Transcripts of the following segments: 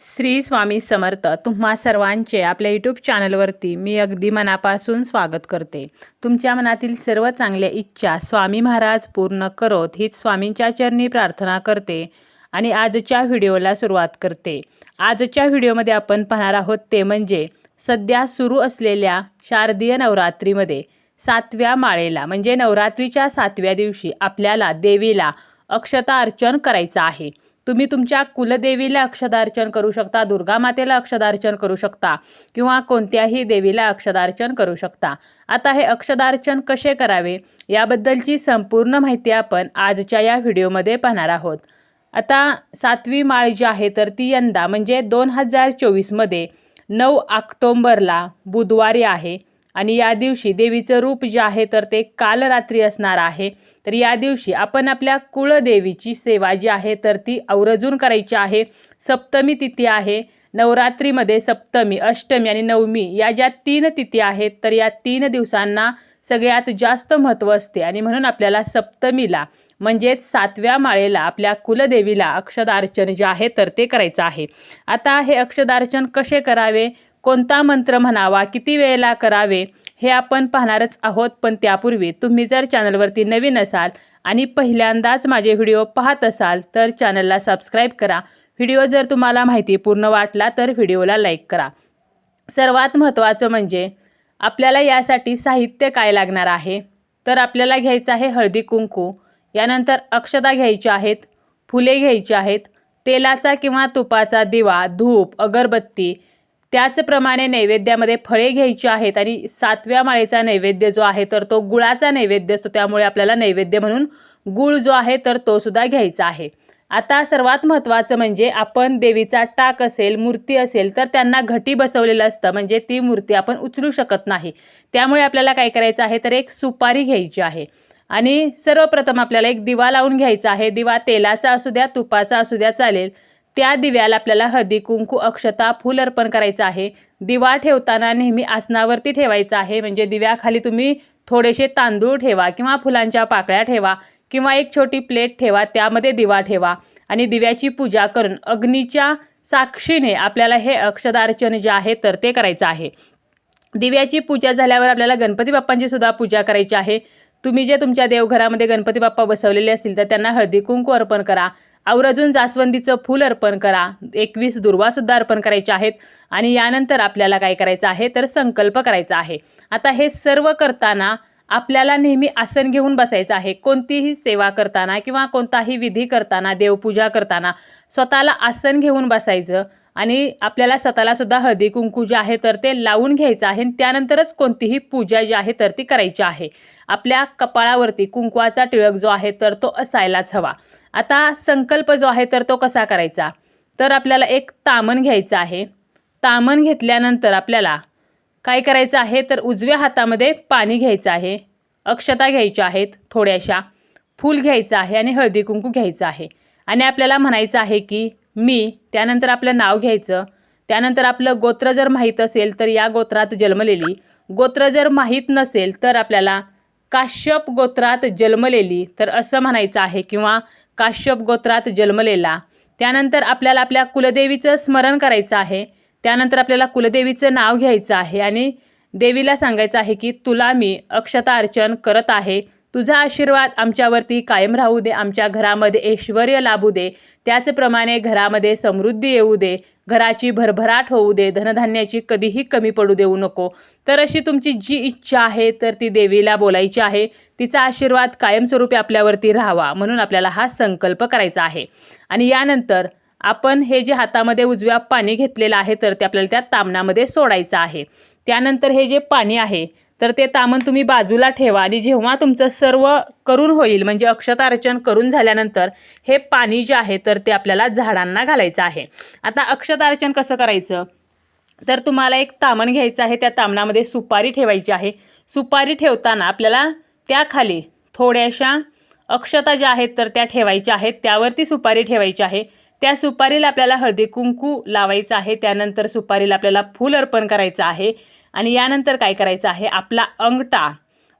श्री स्वामी समर्थ तुम्हा सर्वांचे आपल्या यूट्यूब चॅनलवरती मी अगदी मनापासून स्वागत करते. तुमच्या मनातील सर्व चांगल्या इच्छा स्वामी महाराज पूर्ण करोत हीच स्वामींच्या चरणी प्रार्थना करते आणि आजच्या व्हिडिओला सुरुवात करते. आजच्या व्हिडिओमध्ये आपण पाहणार आहोत ते म्हणजे सध्या सुरू असलेल्या शारदीय नवरात्रीमध्ये सातव्या माळेला म्हणजे नवरात्रीच्या सातव्या दिवशी आपल्याला देवीला अक्षता अर्चन करायचं आहे. तुम्ही तुमच्या कुलदेवीला अक्षदार्चन करू शकता दुर्गा मातेला अक्षदार्चन करू शकता किंवा कोणत्याही देवीला अक्षदार्चन करू शकता. आता हे अक्षदार्चन कसे करावे? याबद्दलची संपूर्ण माहिती आपण आजच्या या व्हिडिओमध्ये पाहणार आहोत. आता सातवी माळ जी आहे तर ती यंदा म्हणजे दोन हजार चोवीसमध्ये नऊ ऑक्टोंबरला बुधवारी आहे. आणि या दिवशी देवीचं रूप जे आहे तर ते काल रात्री असणार आहे. तर या दिवशी आपण आपल्या कुळदेवीची सेवा जी आहे तर ती आवर्जून करायची आहे. सप्तमी तिथी आहे. नवरात्रीमध्ये सप्तमी अष्टमी आणि नवमी या ज्या तीन तिथी आहेत तर या तीन दिवसांना सगळ्यात जास्त महत्त्व असते. आणि म्हणून आपल्याला सप्तमीला म्हणजेच सातव्या माळेला आपल्या कुलदेवीला अक्षदार्चन जे आहे तर ते करायचं आहे. आता हे अक्षदार्चन कसे करावे? कोणता मंत्र म्हणावा किती वेळेला करावे हे आपण पाहणारच आहोत. पण त्यापूर्वी तुम्ही जर चॅनलवरती नवीन असाल आणि पहिल्यांदाच माझे व्हिडिओ पाहत असाल तर चॅनलला सबस्क्राईब करा. व्हिडिओ जर तुम्हाला माहिती पूर्ण वाटला तर व्हिडिओला लाईक करा. सर्वात महत्त्वाचं म्हणजे आपल्याला यासाठी साहित्य काय लागणार आहे? तर आपल्याला घ्यायचं आहे हळदी कुंकू. यानंतर अक्षता घ्यायच्या आहेत फुले घ्यायची आहेत तेलाचा किंवा तुपाचा दिवा धूप अगरबत्ती त्याचप्रमाणे नैवेद्यामध्ये फळे घ्यायची आहेत आणि सातव्या माळेचा नैवेद्य जो आहे तर तो गुळाचा नैवेद्य असतो. त्यामुळे आपल्याला नैवेद्य म्हणून गुळ जो आहे तर तो सुद्धा घ्यायचा आहे. आता सर्वात महत्त्वाचं म्हणजे आपण देवीचा टाक असेल मूर्ती असेल तर त्यांना घटी बसवलेलं असतं. म्हणजे ती मूर्ती आपण उचलू शकत नाही. त्यामुळे आपल्याला काय करायचं आहे तर एक सुपारी घ्यायची आहे. आणि सर्वप्रथम आपल्याला एक दिवा लावून घ्यायचा आहे. दिवा तेलाचा असू द्या तुपाचा असू द्या चालेल. त्या दिव्याला आपल्याला हळदी कुंकू अक्षता फूल अर्पण करायचं आहे. दिवा ठेवताना नेहमी आसनावरती ठेवायचा आहे. म्हणजे दिव्याखाली तुम्ही थोडेसे तांदूळ ठेवा किंवा फुलांच्या पाकळ्या ठेवा किंवा एक छोटी प्लेट ठेवा त्यामध्ये दिवा ठेवा. आणि दिव्याची पूजा करून अग्नीच्या साक्षीने आपल्याला हे अक्षदार्चन जे आहे तर ते करायचं आहे. दिव्याची पूजा झाल्यावर आपल्याला गणपती बाप्पांची सुद्धा पूजा करायची आहे. तुम्ही जे तुमच्या देवघरामध्ये गणपती बाप्पा बसवलेले असतील तर त्यांना हळदी कुंकू अर्पण करा. आवर्जून जास्वंदीचं फूल अर्पण करा. एकवीस दुर्वासुद्धा अर्पण करायचे आहेत आणि यानंतर आपल्याला काय करायचं आहे तर संकल्प करायचा आहे. आता हे सर्व करताना आपल्याला नेहमी आसन घेऊन बसायचं आहे. कोणतीही सेवा करताना किंवा कोणताही विधी करताना देवपूजा करताना स्वतःला आसन घेऊन बसायचं. आणि आपल्याला स्वतःला सुद्धा हळदी कुंकू जे आहे तर ते लावून घ्यायचं आहे आणि त्यानंतरच कोणतीही पूजा जी आहे तर ती करायची आहे. आपल्या कपाळावरती कुंकवाचा टिळक जो आहे तर तो असायलाच हवा. आता संकल्प जो आहे तर तो कसा करायचा? तर आपल्याला एक तामण घ्यायचं आहे. तामण घेतल्यानंतर आपल्याला काय करायचं आहे? तर उजव्या हातामध्ये पाणी घ्यायचं आहे. अक्षता घ्यायच्या आहेत थोड्याशा. फूल घ्यायचं आहे आणि हळदी कुंकू घ्यायचं आहे. आणि आपल्याला म्हणायचं आहे की मी त्यानंतर आपलं नाव घ्यायचं. त्यानंतर आपलं गोत्र जर माहीत असेल तर या गोत्रात जन्मलेली. गोत्र जर माहीत नसेल तर आपल्याला काश्यप गोत्रात जन्मलेली. तर असं म्हणायचं आहे किंवा काश्यप गोत्रात जन्मलेला. त्यानंतर आपल्याला आपल्या कुलदेवीचं स्मरण करायचं आहे. त्यानंतर आपल्याला कुलदेवीचं नाव घ्यायचं आहे. आणि देवीला सांगायचं आहे की तुला मी अक्षता अर्चन करत आहे. तुझा आशीर्वाद आमच्यावरती कायम राहू दे आमच्या घरामध्ये ऐश्वर लाभू दे. त्याचप्रमाणे घरामध्ये समृद्धी येऊ दे. घराची भरभराट होऊ दे. धनधान्याची कधीही कमी पडू देऊ नको. तर अशी तुमची जी इच्छा आहे तर ती देवीला बोलायची आहे. तिचा आशीर्वाद कायमस्वरूपी आपल्यावरती राहावा म्हणून आपल्याला हा संकल्प करायचा आहे. आणि यानंतर आपण हे जे हातामध्ये उजव्या पाणी घेतलेलं आहे तर ते आपल्याला त्या तामणामध्ये सोडायचं आहे. त्यानंतर हे जे पाणी आहे तर ते तामण तुम्ही बाजूला ठेवा आणि जेव्हा तुमचं सर्व करून होईल म्हणजे अक्षतार्चन करून झाल्यानंतर हे पाणी जे आहे तर ते आपल्याला झाडांना घालायचं आहे. आता अक्षतार्चन कसं करायचं? तर तुम्हाला एक तामण घ्यायचं आहे त्या तामणामध्ये सुपारी ठेवायची आहे. सुपारी ठेवताना आपल्याला त्याखाली थोड्याशा अक्षता ज्या आहेत तर त्या ठेवायच्या आहेत. त्यावरती सुपारी ठेवायची आहे. त्या सुपारीला आपल्याला हळदी कुंकू लावायचं आहे. त्यानंतर सुपारीला आपल्याला फूल अर्पण करायचं आहे. आणि यानंतर काय करायचं आहे? आपला अंगठा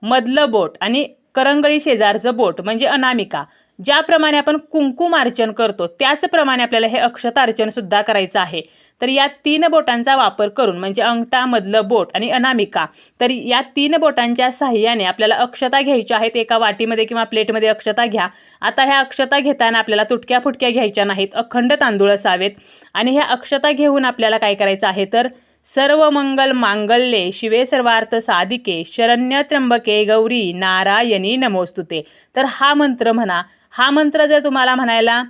मधलं बोट आणि करंगळी शेजारचं बोट म्हणजे अनामिका. ज्याप्रमाणे आपण कुंकुमार्चन करतो त्याचप्रमाणे आपल्याला हे अक्षतार्चनसुद्धा करायचं आहे. तर या तीन बोटांचा वापर करून म्हणजे अंगठा मधलं बोट आणि अनामिका तर या तीन बोटांच्या साह्याने आपल्याला अक्षता घ्यायच्या आहेत एका वाटीमध्ये किंवा प्लेटमध्ये अक्षता घ्या. आता ह्या अक्षता घेताना आपल्याला तुटक्या फुटक्या घ्यायच्या नाहीत अखंड तांदूळ असावेत. आणि ह्या अक्षता घेऊन आपल्याला काय करायचं आहे? तर सर्व मंगल मांगल्ये शिवे सर्वार्थ साधिके शरण्य त्र्यंबके गौरी नारायणी नमोस्तुते. तर हा मंत्र म्हणा हा मंत्र जर तुम्हाला म्हणायला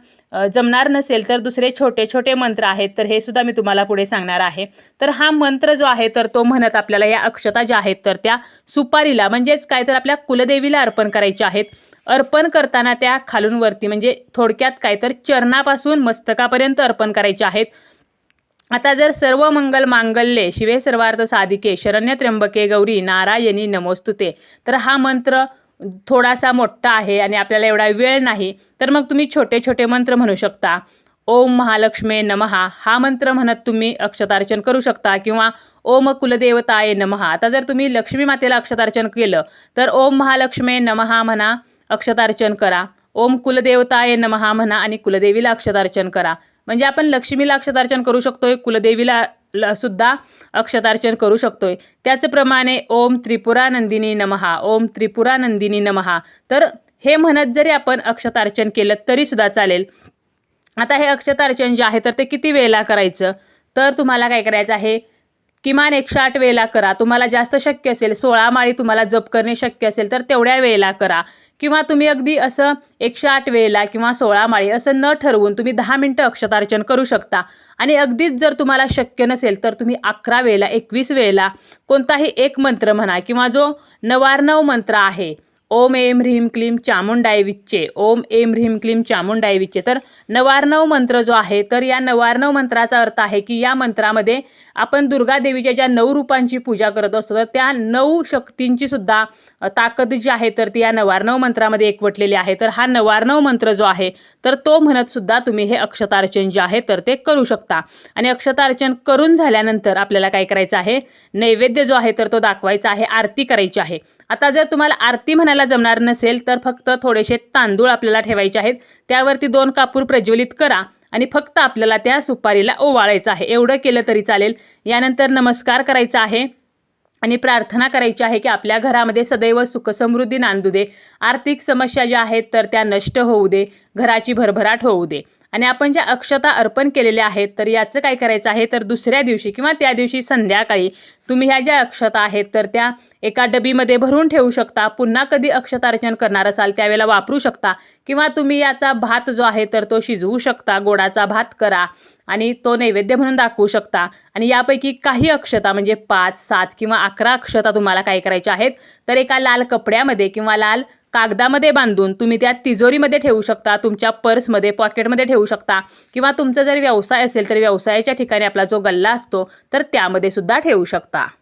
जमणार नसेल तर दुसरे छोटे छोटे मंत्र आहेत तर हे सुद्धा मी तुम्हाला पुढे सांगणार आहे. तर हा मंत्र जो आहे तर तो म्हणत आपल्याला या अक्षता ज्या आहेत तर त्या सुपारीला म्हणजेच काय तर आपल्या कुलदेवीला अर्पण करायच्या आहेत. अर्पण करताना त्या खालून वरती म्हणजे थोडक्यात काय तर चरणापासून मस्तकापर्यंत अर्पण करायच्या आहेत. आता जर सर्व मंगल मांगल्ये शिवे सर्वार्थ साधिके शरण्य त्र्यंबके गौरी नारायणी नमोस्तुते तर हा मंत्र थोडासा मोठा आहे आणि आपल्याला एवढा वेळ नाही तर मग तुम्ही छोटे छोटे मंत्र म्हणू शकता. ओम महालक्ष्मे नमहा हा मंत्र म्हणत तुम्ही अक्षतार्चन करू शकता किंवा ओम कुलदेवताय नमहा आता जर तुम्ही लक्ष्मी मातेला अक्षतार्चन केलं तर ओम महालक्ष्मे नमहा म्हणा अक्षतार्चन करा. ओम कुलदेवताय नमहा म्हणा आणि कुलदेवीला अक्षतार्चन करा. म्हणजे आपण लक्ष्मीला अक्षतार्चन करू शकतोय कुलदेवीला ल- सुद्धा अक्षतार्चन करू शकतोय. त्याचप्रमाणे ओम त्रिपुरा नंदिनी नमहा ओम त्रिपुरा नंदिनी नमहा. तर हे म्हणत जरी आपण अक्षतार्चन केलं तरी सुद्धा चालेल. आता हे अक्षतार्चन जे आहे तर ते किती वेळेला करायचं? तर तुम्हाला काय करायचं आहे? किमान एकशे आठ वेळेला करा. तुम्हाला जास्त शक्य असेल सोळा माळी तुम्हाला जप करणे शक्य असेल तर तेवढ्या वेळेला करा. किंवा तुम्ही अगदी असं एकशे आठ वेळेला किंवा सोळा माळी असं न ठरवून तुम्ही दहा मिनटं अक्षतार्चन करू शकता. आणि अगदीच जर तुम्हाला शक्य नसेल तर तुम्ही अकरा वेळेला एकवीस वेळेला कोणताही एक मंत्र म्हणा किंवा जो नवार्णव मंत्र आहे ओम एम ह्रीम क्लीम चामुंडाय विच्चे ओम एम ह्रीम क्लीम चामुंडाय विच्चे. तर नवार्णव मंत्र जो आहे तर या नवार्णव मंत्राचा अर्थ आहे की या मंत्रामध्ये आपण दुर्गा देवीच्या ज्या नऊ रूपांची पूजा करत असतो तर त्या नऊ शक्तींची सुद्धा ताकद जी आहे तर ती या नवार्णव मंत्रामध्ये एकवटलेली आहे. तर हा नवार्णव मंत्र जो आहे तर तो म्हणत सुद्धा तुम्ही हे अक्षतार्चन जे आहे तर ते करू शकता. आणि अक्षतार्चन करून झाल्यानंतर आपल्याला काय करायचं आहे? नैवेद्य जो आहे तर तो दाखवायचा आहे आरती करायची आहे. आता जर तुम्हाला आरती म्हणायला जमणार नसेल तर फक्त थोडेसे तांदूळ आपल्याला ठेवायचे आहेत. त्यावरती दोन कापूर प्रज्वलित करा आणि फक्त आपल्याला त्या सुपारीला ओवाळायचं आहे. एवढं केलं तरी चालेल. यानंतर नमस्कार करायचा आहे आणि प्रार्थना करायची आहे की आपल्या घरामध्ये सदैव सुखसमृद्धी नांदू दे. आर्थिक समस्या ज्या आहेत तर त्या नष्ट होऊ दे. घराची भरभराट होऊ दे. आणि आपण ज्या अक्षता अर्पण केलेल्या आहेत तर याचं काय करायचं आहे? तर दुसऱ्या दिवशी किंवा त्या दिवशी संध्याकाळी तुम्ही ह्या ज्या अक्षता आहेत तर त्या एका डबीमध्ये भरून ठेवू शकता. पुन्हा कधी अक्षतार्चन करणार असाल त्यावेळेला वापरू शकता. किंवा तुम्ही याचा भात जो आहे तर तो शिजवू शकता. गोडाचा भात करा आणि तो नैवेद्य म्हणून दाखवू शकता. आणि यापैकी काही अक्षता म्हणजे पाच सात किंवा अकरा अक्षता तुम्हाला काय करायच्या आहेत तर एका लाल कपड्यामध्ये किंवा लाल कागदामध्ये बांधून तुम्ही त्या तिजोरीमध्ये ठेवू शकता. तुमच्या पर्समध्ये पॉकेटमध्ये ठेवू शकता. किंवा तुमचा जर व्यवसाय असेल तर व्यवसायाच्या ठिकाणी आपला जो गल्ला असतो तर त्यामध्ये सुद्धा ठेवू शकता.